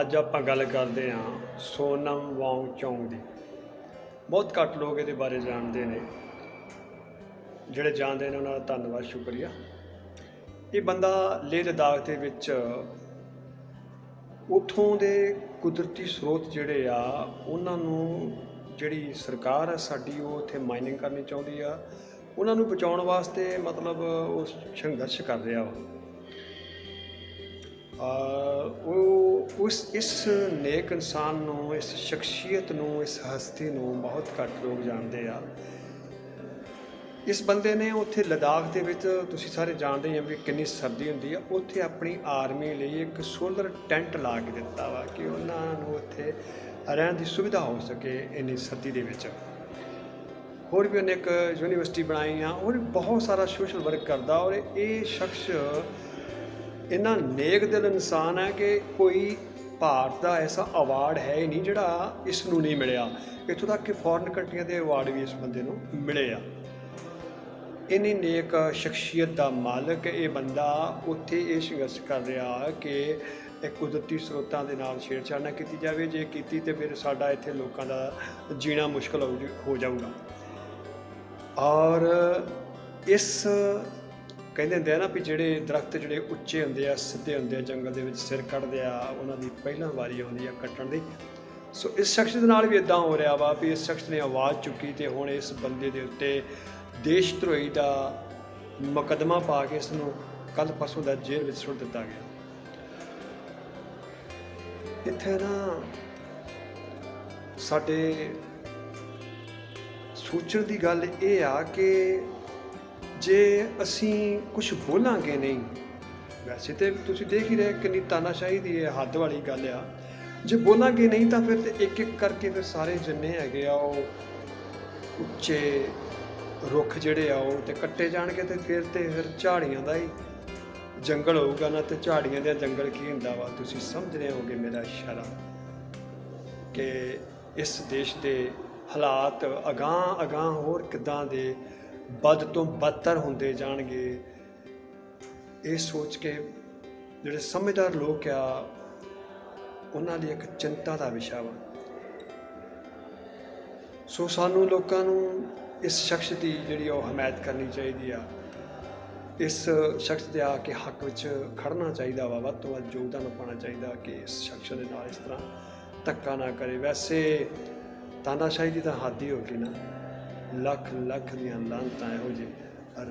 ਅੱਜ ਆਪਾਂ ਗੱਲ ਕਰਦੇ ਹਾਂ ਸੋਨਮ ਵਾਂਗ ਚੌਂਗ ਦੀ। ਬਹੁਤ ਘੱਟ ਲੋਕ ਇਹਦੇ ਬਾਰੇ ਜਾਣਦੇ ਨੇ। ਜਿਹੜੇ ਜਾਣਦੇ ਨੇ ਉਹਨਾਂ ਦਾ ਧੰਨਵਾਦ, ਸ਼ੁਕਰੀਆ। ਇਹ ਬੰਦਾ ਲੇਹ ਲਦਾਖ ਦੇ ਵਿੱਚ ਉਥੋਂ ਦੇ ਕੁਦਰਤੀ ਸਰੋਤ ਜਿਹੜੇ ਆ, ਉਹਨਾਂ ਨੂੰ ਜਿਹੜੀ ਸਰਕਾਰ ਆ ਸਾਡੀ, ਉਹ ਉੱਥੇ ਮਾਈਨਿੰਗ ਕਰਨੀ ਚਾਹੁੰਦੀ ਆ। ਉਹਨਾਂ ਨੂੰ ਬਚਾਉਣ ਵਾਸਤੇ ਮਤਲਬ ਉਹ ਸੰਘਰਸ਼ ਕਰ ਰਿਹਾ ਵਾ। ਉਸ, ਇਸ ਨੇਕ ਇਨਸਾਨ ਨੂੰ, ਇਸ ਸ਼ਖਸੀਅਤ ਨੂੰ, ਇਸ ਹਸਤੀ ਨੂੰ ਬਹੁਤ ਘੱਟ ਲੋਕ ਜਾਣਦੇ ਆ। ਇਸ ਬੰਦੇ ਨੇ ਉੱਥੇ ਲਦਾਖ ਦੇ ਵਿੱਚ, ਤੁਸੀਂ ਸਾਰੇ ਜਾਣਦੇ ਹੋ ਵੀ ਕਿੰਨੀ ਸਰਦੀ ਹੁੰਦੀ ਆ, ਉੱਥੇ ਆਪਣੀ ਆਰਮੀ ਲਈ ਇੱਕ ਸੋਲਰ ਟੈਂਟ ਲਾ ਕੇ ਦਿੱਤਾ ਵਾ ਕਿ ਉਹਨਾਂ ਨੂੰ ਉੱਥੇ ਰਹਿਣ ਦੀ ਸੁਵਿਧਾ ਹੋ ਸਕੇ ਇੰਨੀ ਸਰਦੀ ਦੇ ਵਿੱਚ। ਹੋਰ ਵੀ ਉਹਨੇ ਇੱਕ ਯੂਨੀਵਰਸਿਟੀ ਬਣਾਈ ਆ ਔਰ ਬਹੁਤ ਸਾਰਾ ਸੋਸ਼ਲ ਵਰਕ ਕਰਦਾ ਔਰ ਇਹ ਸ਼ਖਸ ਇੰਨਾ ਨੇਕ ਦਿਲ ਇਨਸਾਨ ਹੈ ਕਿ ਕੋਈ ਭਾਰਤ ਦਾ ਐਸਾ ਅਵਾਰਡ ਹੈ ਹੀ ਨਹੀਂ ਜਿਹੜਾ ਇਸ ਨੂੰ ਨਹੀਂ ਮਿਲਿਆ। ਇੱਥੋਂ ਤੱਕ ਕਿ ਫੋਰਨ ਕੰਟਰੀਆਂ ਦੇ ਅਵਾਰਡ ਵੀ ਇਸ ਬੰਦੇ ਨੂੰ ਮਿਲੇ ਆ। ਇੰਨੀ ਨੇਕ ਸ਼ਖਸੀਅਤ ਦਾ ਮਾਲਕ ਇਹ ਬੰਦਾ ਉੱਥੇ ਇਹ ਸੰਘਰਸ਼ ਕਰ ਰਿਹਾ ਕਿ ਇਹ ਕੁਦਰਤੀ ਸਰੋਤਾਂ ਦੇ ਨਾਲ ਛੇੜਛਾੜ ਨਾ ਕੀਤੀ ਜਾਵੇ। ਜੇ ਕੀਤੀ ਤੇ ਫਿਰ ਸਾਡਾ ਇੱਥੇ ਲੋਕਾਂ ਦਾ ਜੀਣਾ ਮੁਸ਼ਕਲ ਹੋ ਜਾਊਗਾ। ਔਰ ਇਸ ਕਹਿੰਦੇ ਹੁੰਦੇ ਆ ਨਾ ਵੀ ਜਿਹੜੇ ਦਰਖਤ ਜਿਹੜੇ ਉੱਚੇ ਹੁੰਦੇ ਆ, ਸਿੱਧੇ ਹੁੰਦੇ ਆ, ਜੰਗਲ ਦੇ ਵਿੱਚ ਸਿਰ ਕੱਢਦੇ ਆ, ਉਹਨਾਂ ਦੀ ਪਹਿਲਾਂ ਵਾਰੀ ਆਉਂਦੀ ਆ ਕੱਟਣ ਦੀ। ਸੋ ਇਸ ਸ਼ਖਸ ਦੇ ਨਾਲ ਵੀ ਇਦਾਂ ਹੋ ਰਿਹਾ ਵਾ ਵੀ ਇਸ ਸ਼ਖਸ ਨੇ ਆਵਾਜ਼ ਚੁੱਕੀ ਤੇ ਹੁਣ ਇਸ ਬੰਦੇ ਦੇ ਉੱਤੇ ਦੇਸ਼ ਧਰੋਹੀ ਦਾ ਮੁਕੱਦਮਾ ਪਾ ਕੇ ਇਸ ਨੂੰ ਕੱਲ ਪਰਸੋਂ ਦਾ ਜੇਲ੍ਹ ਵਿੱਚ ਸੁੱਟ ਦਿੱਤਾ ਗਿਆ। ਇੱਥੇ ਨਾ ਸਾਡੇ ਸੋਚਣ ਦੀ ਗੱਲ ਇਹ ਆ ਕਿ ਜੇ ਅਸੀਂ ਕੁਝ ਬੋਲਾਂਗੇ ਨਹੀਂ, ਵੈਸੇ ਤੇ ਤੁਸੀਂ ਦੇਖ ਹੀ ਰਹੇ ਕਿੰਨੀ ਤਾਨਾਸ਼ਾਹੀ ਦੀ ਇਹ ਹੱਦ ਵਾਲੀ ਗੱਲ ਆ। ਜੇ ਬੋਲਾਂਗੇ ਨਹੀਂ ਤਾਂ ਫਿਰ ਤੇ ਇੱਕ ਇੱਕ ਕਰਕੇ ਫਿਰ ਸਾਰੇ ਜਿੰਨੇ ਹੈਗੇ ਆ ਉਹ ਉੱਚੇ ਰੁੱਖ ਜਿਹੜੇ ਆ ਉਹ ਤੇ ਕੱਟੇ ਜਾਣਗੇ ਤੇ ਫਿਰ ਤੇ ਫਿਰ ਝਾੜੀਆਂ ਦਾ ਹੀ ਜੰਗਲ ਹੋਊਗਾ ਨਾ ਤੇ ਝਾੜੀਆਂ ਦਾ ਜੰਗਲ ਕੀ ਹੁੰਦਾ ਵਾ? ਤੁਸੀਂ ਸਮਝ ਰਹੇ ਹੋਗੇ ਮੇਰਾ ਇਸ਼ਾਰਾ ਕਿ ਇਸ ਦੇਸ਼ ਦੇ ਹਾਲਾਤ ਅਗਾਂਹ ਅਗਾਂਹ ਹੋਰ ਕਿਦਾਂ ਦੇ ਵੱਧ ਤੋਂ ਬਦਤਰ ਹੁੰਦੇ ਜਾਣਗੇ। ਇਹ ਸੋਚ ਕੇ ਜਿਹੜੇ ਸਮਝਦਾਰ ਲੋਕ ਆ, ਉਹਨਾਂ ਲਈ ਇੱਕ ਚਿੰਤਾ ਦਾ ਵਿਸ਼ਾ ਵਾ। ਸੋ ਸਾਨੂੰ ਲੋਕਾਂ ਨੂੰ ਇਸ ਸ਼ਖਸ ਦੀ ਜਿਹੜੀ ਉਹ ਹਮਾਇਤ ਕਰਨੀ ਚਾਹੀਦੀ ਆ, ਇਸ ਸ਼ਖਸ ਦੇ ਆ ਕੇ ਹੱਕ ਵਿੱਚ ਖੜਨਾ ਚਾਹੀਦਾ ਵਾ, ਵੱਧ ਤੋਂ ਵੱਧ ਯੋਗਦਾਨ ਪਾਉਣਾ ਚਾਹੀਦਾ ਕਿ ਇਸ ਸ਼ਖਸ ਦੇ ਨਾਲ ਇਸ ਤਰ੍ਹਾਂ ਧੱਕਾ ਨਾ ਕਰੇ। ਵੈਸੇ ਤਾਨਾਸ਼ਾਹੀ ਦੀ ਤਾਂ ਹੱਦ ਹੀ ਹੋ ਗਈ ਨਾ। ਲੱਖ ਲੱਖ ਦੀਆਂ ਲਾਂਤਾਂ ਇਹੋ ਜਿਹੇ